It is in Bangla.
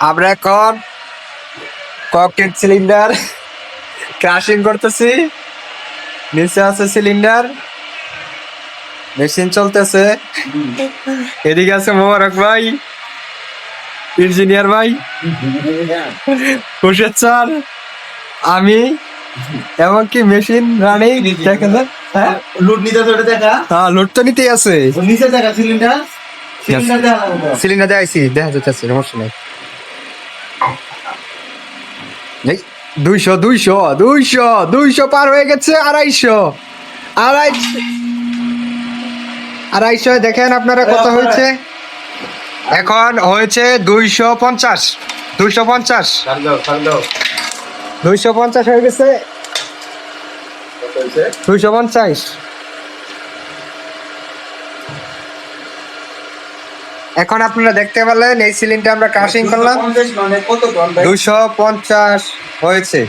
আমরা এখন ককটেল সিলিন্ডার ক্রাশিং করতেছি। নিচে আছে সিলিন্ডার। মেশিন চলতেছে। এদিকে আছে মোবারক ভাই। ইঞ্জিনিয়ার ভাই। খুশের স্যার। আমি। এমনকি মেশিন রানিং। দেখেন হ্যাঁ? লুট নিতে দেখা? হ্যাঁ লোড তো নিতেই আছে। নিচে দেখা সিলিন্ডার? সিলিন্ডার দেখা সিলিন্ডার দেখাইছি দেখা যাচ্ছে সমস্যা নেই। এই, দুইশো দুইশো দুইশো দুইশো পার হয়ে গেছে আড়াইশো। আড়াই আড়াইশো দেখেন আপনারা কত হয়েছে? এখন হয়েছে দুইশো পঞ্চাশ। দুইশো পঞ্চাশ। দুইশো পঞ্চাশ হয়ে গেছে। দুইশো পঞ্চাশ। এখন আপনারা দেখতে পারলেন এই সিলিন্ডার আমরা কাশিং করলাম। দুশো মানে দুইশো পঞ্চাশ হয়েছে।